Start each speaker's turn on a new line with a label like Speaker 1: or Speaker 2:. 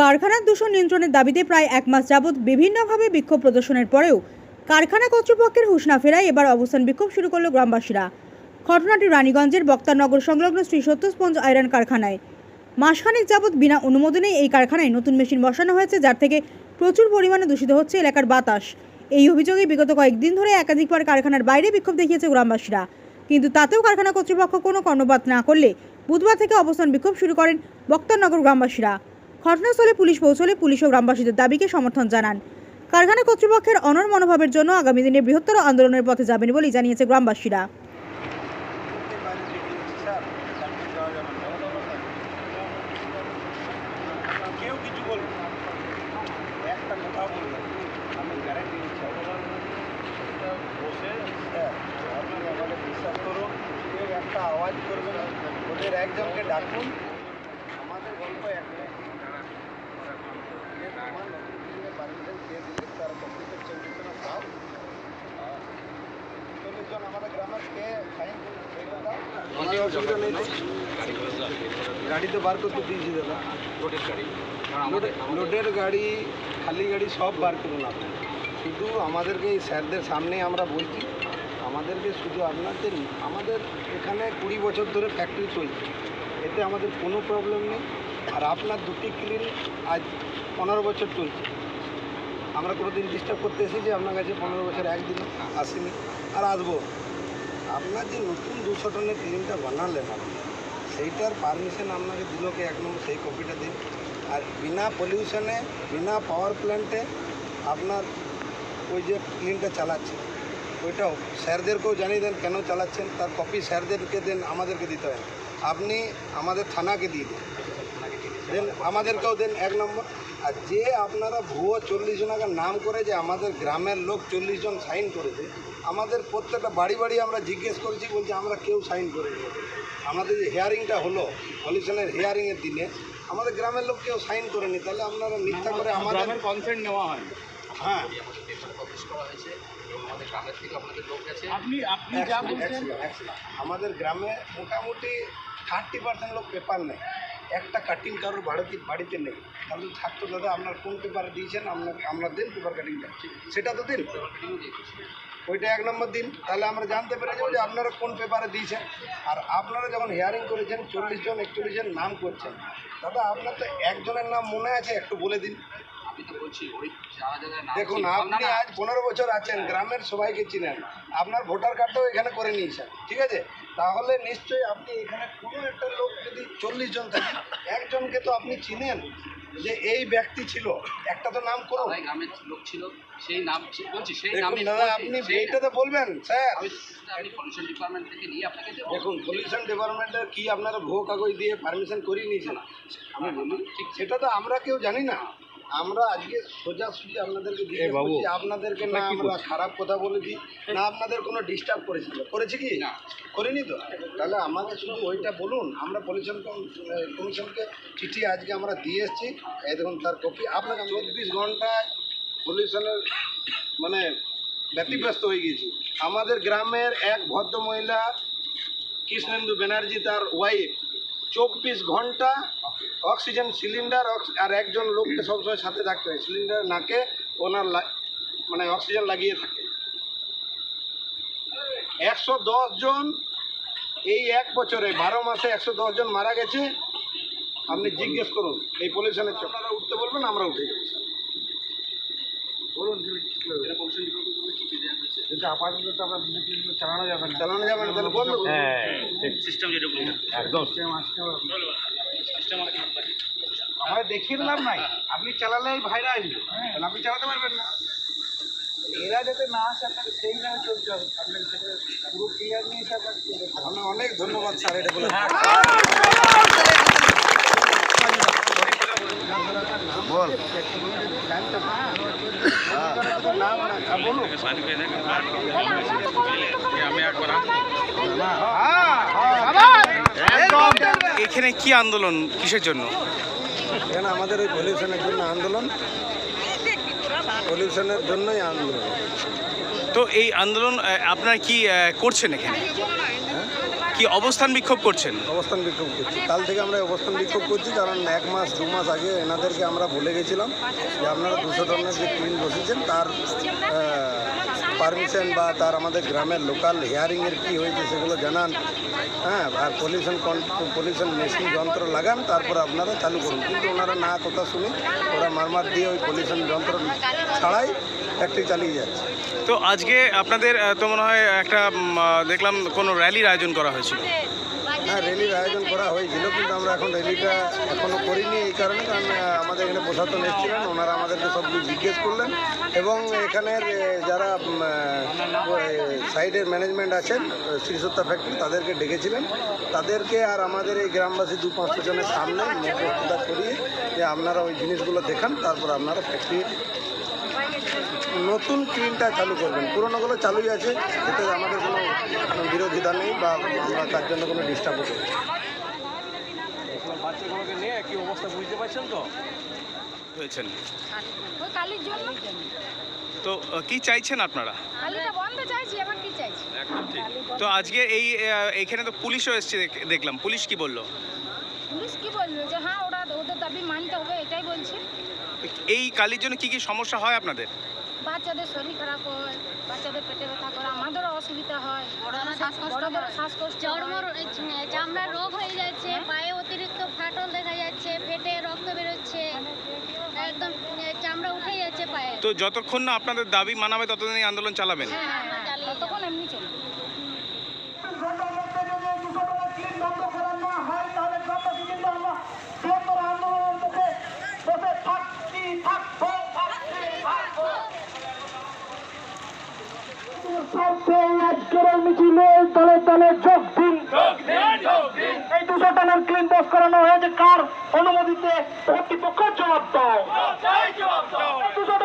Speaker 1: কারখানার দূষণ নিয়ন্ত্রণের দাবিতে প্রায় এক মাস যাবৎ বিভিন্নভাবে বিক্ষোভ প্রদর্শনের পরেও কারখানা কর্তৃপক্ষের হুঁশ না ফেরায় এবার অবস্থান বিক্ষোভ শুরু করল গ্রামবাসীরা। ঘটনাটি রানীগঞ্জের বক্তারনগর সংলগ্ন শ্রী সত্যস্পঞ্জ আয়রন কারখানায়। মাসখানেক যাবৎ বিনা অনুমোদনে এই কারখানায় নতুন মেশিন বসানো হয়েছে, যার থেকে প্রচুর পরিমাণে দূষিত হচ্ছে এলাকার বাতাস। এই অভিযোগে বিগত কয়েকদিন ধরে একাধিকবার কারখানার বাইরে বিক্ষোভ দেখিয়েছে গ্রামবাসীরা। কিন্তু তাতেও কারখানা কর্তৃপক্ষ কোনো কর্ণপাত না করলে বুধবার থেকে অবস্থান বিক্ষোভ শুরু করেন বক্তারনগর গ্রামবাসীরা। ঘটনাস্থলে পুলিশ পৌঁছলে পুলিশ ও গ্রামবাসীদের দাবিকে সমর্থন জানান। কারখানা কর্তৃপক্ষের অনর মনোভাবের জন্য আগামী দিনে বৃহত্তর আন্দোলনের পথে যাবেন বলেই জানিয়েছে গ্রামবাসীরা।
Speaker 2: হ্যাঁ একটা আওয়াজ ওদের একজনকে ডাকুন আমাদের গল্প একটাই যে আমার নতুন দিনে পারমিশন কে দিলে তারা কম্পিউটার চল্লিশ জন দাও চল্লিশ জন আমাদের গ্রামের কে সাইন আমাদের অসুবিধা নেই তো। গাড়ি তো বার করতে দিয়েছি দাদা। লোডে- লোডের গাড়ি খালি গাড়ি সব বার করুন আপনি শুধু আমাদেরকে এই স্যারদের সামনে আমরা বলছি আমাদেরকে শুধু আপনাদের আমাদের এখানে কুড়ি বছর ধরে ফ্যাক্টরি চলছে। এতে আমাদের কোনো প্রবলেম নেই। আর আপনার দুটি ক্লিন আজ পনেরো বছর চলছে। আমরা কোনো দিন ডিস্টার্ব করতে এসেছি আপনার কাছে পনেরো বছর একদিন আসিনি। আর আসব। আপনার যে নতুন দুশো টনের ক্লিনটা বানালেন আপনি সেইটার পারমিশন আপনাকে দিল কি? এক নম্বর সেই কপিটা দিন। আর বিনা পলিউশনে বিনা পাওয়ার প্ল্যান্টে আপনার ওই যে ক্লিনটা চালাচ্ছে। ওইটাও স্যারদেরকেও জানিয়ে দেন কেন চালাচ্ছেন, তার কপি স্যারদেরকে দেন, আমাদেরকে দিতে হয় আপনি আমাদের থানাকে দিয়ে দিন। দেন, আমাদেরকেও দেন এক নম্বর। আর যে আপনারা ভুয়ো চল্লিশ জনাকে নাম করে যে আমাদের গ্রামের লোক চল্লিশ জন সাইন করেছে আমাদের প্রত্যেকটা বাড়ি বাড়ি আমরা জিজ্ঞেস করেছি বলছে আমরা কেউ সাইন করিনি। আমাদের যে হিয়ারিংটা হলো পলিউশনের হিয়ারিংয়ের দিনে আমাদের গ্রামের লোক কেউ সাইন করেনি তাহলে আপনারা মিথ্যা করে আমাদের
Speaker 3: কনসেন্ট নেওয়া হয়।
Speaker 2: হ্যাঁ
Speaker 3: আপনি আপনি যা
Speaker 2: Excellent,
Speaker 3: বলছেন
Speaker 2: excellent, excellent. আমাদের গ্রামে মোটামুটি থার্টি পার্সেন্ট লোক পেপার নেই একটা কাটিং কারোর বাড়িতে বাড়িতে নেই। তাহলে থাকতো দাদা আপনার কোন পেপারে দিয়েছেন? আপনার আমরা দিন পেপার কাটিংটা সেটা তো দিন। ওইটা এক নম্বর দিন। তাহলে আমরা জানতে পেরে যাব যে আপনারা কোন পেপারে দিয়েছেন। আর আপনারা যখন হিয়ারিং করেছেন চল্লিশ জন একচল্লিশ জন নাম করছেন। দাদা আপনার তো একজনের নাম মনে আছে? একটু বলে দিন। দেখুন আপনি আজ পনেরো বছর আছেন গ্রামের সবাইকে চিনেন। আপনার ভোটার কার্ডটাও এখানে করে নিয়েছেন। ঠিক আছে? তাহলে নিশ্চয়ই আপনি এখানে কোনো একটা লোক যদি চল্লিশ জন থাকেন একজনকে তো আপনি চিনেন যে এই ব্যক্তি ছিল। একটা তো নাম করুন।
Speaker 4: সবাই গ্রামের লোক ছিল সেই নাম বলছি সেই নামে
Speaker 2: আপনি এইটা তো বলবেন স্যার।
Speaker 4: আমি পলিউশন ডিপার্টমেন্ট থেকে নিয়ে আপনাকে
Speaker 2: দেখুন পলিউশন ডিপার্টমেন্টের কি আপনারা ভুয়ো কাগজ দিয়ে পারমিশন করিয়ে নিয়েছেন? আমি বলি ঠিক সেটা তো আমরা কেউ জানি না। আমরা আজকে সোজাসুজি আপনাদেরকে জিজ্ঞেস করছি আপনাদেরকে না আমরা খারাপ কথা বলেছি না আপনাদের কোনো ডিস্টার্ব করেছিল করেছি কি?
Speaker 4: না।
Speaker 2: করিনি তো? তাহলে আমাকে শুধু ওইটা বলুন আমরা পলিউশন কমিশনকে চিঠি আজকে আমরা দিয়ে এসেছি। এই দেখুন তার কপি আপনাকে চব্বিশ ঘন্টায় পলিউশনের মানে ব্যতিব্যস্ত হয়ে গেছি আমাদের গ্রামের এক ভদ্র মহিলা কৃষ্ণেন্দু ব্যানার্জি তার ওয়াইফ চব্বিশ ঘণ্টা অক্সিজেন সিলিন্ডার আর একজন লোককে সবসময় সাথে থাকতে হয়। সিলিন্ডার নাকে ওনার মানে অক্সিজেন লাগিয়ে থাকে। একশো দশ জন এই এক বছরে বারো মাসে একশো দশ জন মারা গেছে। আপনি জিজ্ঞেস করুন এই পলিউশনের আপনারা উঠতে বলবেন আমরা উঠে যাব বলুন কিন্তু আপাতত তো আপনার চালানো যাবে না। চালানো যাবে না তাহলে বন্ধ করুন।
Speaker 4: সিস্টেম যেটা
Speaker 2: আমরা দেখিয়ে দিলাম নাই। আপনি চালালেই ভাইরা আসবে। তাহলে আপনি চালাতে পারবেন না। এরা যাতে না আসে আপনাকে সেই নামে চলতে হবে। আপনাকে সেটা পুরো ক্লিয়ার নিয়ে এসে আপনাকে আপনার অনেক ধন্যবাদ স্যার এটা বলে। বল। না বলুন
Speaker 5: এখানে কি আন্দোলন? কিসের জন্য?
Speaker 2: এখানে আমাদের এই পলিউশনের জন্য আন্দোলন। পলিউশনের জন্যই আন্দোলন।
Speaker 5: তো এই আন্দোলন আপনারা কি করছেন এখানে? কি অবস্থান বিক্ষোভ করছেন?
Speaker 2: অবস্থান বিক্ষোভ করছি। কাল থেকে আমরা অবস্থান বিক্ষোভ করছি, কারণ এক মাস, দু মাস আগে এনাদেরকে আমরা বলে গেছিলাম যে আপনারা দুশো টনের যে ক্লিন বসেছেন, তার পারমিশন বা তার আমাদের গ্রামের লোকাল হিয়ারিংয়ের কী হয়েছে সেগুলো জানান। হ্যাঁ আর পলিউশন পলিউশন মেশিন যন্ত্র লাগান, তারপর আপনারা চালু করুন। কিন্তু ওনারা না কথা শুনে ওরা মারমার দিয়ে ওই পলিউশন যন্ত্র ছাড়াই ফ্যাক্টরি চালিয়ে যাচ্ছে।
Speaker 5: তো আজকে আপনাদের তো মনে হয় একটা দেখলাম কোনো র্যালির আয়োজন করা হয়েছিল।
Speaker 2: হ্যাঁ র্যালির আয়োজন করা হয়েছিল কিন্তু আমরা এখন র্যালিটা এখনও করিনি এই কারণে কারণ আমাদের এখানে প্রশাসন এসেছিলেন ওনারা আমাদেরকে সব কিছু জিজ্ঞেস করলেন এবং এখানের যারা সাইডের ম্যানেজমেন্ট আছেন শ্রীসত্তা ফ্যাক্টরি তাদেরকে ডেকেছিলেন। তাদেরকে আর আমাদের এই গ্রামবাসী দু পাঁচশো জনের সামনে বক্তৃতা করিয়ে যে আপনারা ওই জিনিসগুলো দেখান তারপর আপনারা ফ্যাক্টরি নতুন ক্লিনটা চালু করবেন। পুরোনোগুলো চালুই আছে এতে আমাদের কোনো বিরোধিতা নেই বা আমরা তার জন্য কোনো ডিস্টার্ব করি।
Speaker 3: বাচ্চাগুলোকে নিয়ে কি অবস্থা বুঝতে পারছেন তো
Speaker 5: হয়েছেন।
Speaker 6: ওই কালির জন্য?
Speaker 5: তো কি চাইছেন আপনারা?
Speaker 6: কালিটা বন্ধ চাইছি এখন কি
Speaker 5: তো আজকে এই আহ, এইখানে তো পুলিশও এসছে দেখলাম। পুলিশ কি বলল?
Speaker 6: পুলিশ কি বলল? যে হ্যাঁ ওরা ওদের দাবি মানতে হবে এটাই বলছে।
Speaker 5: এই কালির জন্য কি কি সমস্যা হয় আপনাদের?
Speaker 6: বাচ্চাদের শরীর খারাপ হয় বাচ্চাদের পেটে ব্যথা করে আমাদেরও অসুবিধা হয়। হয়।
Speaker 7: চামড়ার রোগ হয়ে যাচ্ছে পায়ে অতিরিক্ত ফাটল দেখা যাচ্ছে পেটে রক্ত বেরোচ্ছে একদম চামড়া উঠে যাচ্ছে পায়ে।
Speaker 5: তো যতক্ষণ না আপনাদের দাবি মানাবে ততদিন এই আন্দোলন চালাবেন?
Speaker 7: হ্যাঁ যাব।
Speaker 6: ততক্ষণ এমনি চলবে।
Speaker 8: আজকের মিছিলে তলে তলে যোগ দিন এই করানো হয়েছে কার অনুমতিতে কর্তৃপক্ষ জবাব দাও দুশো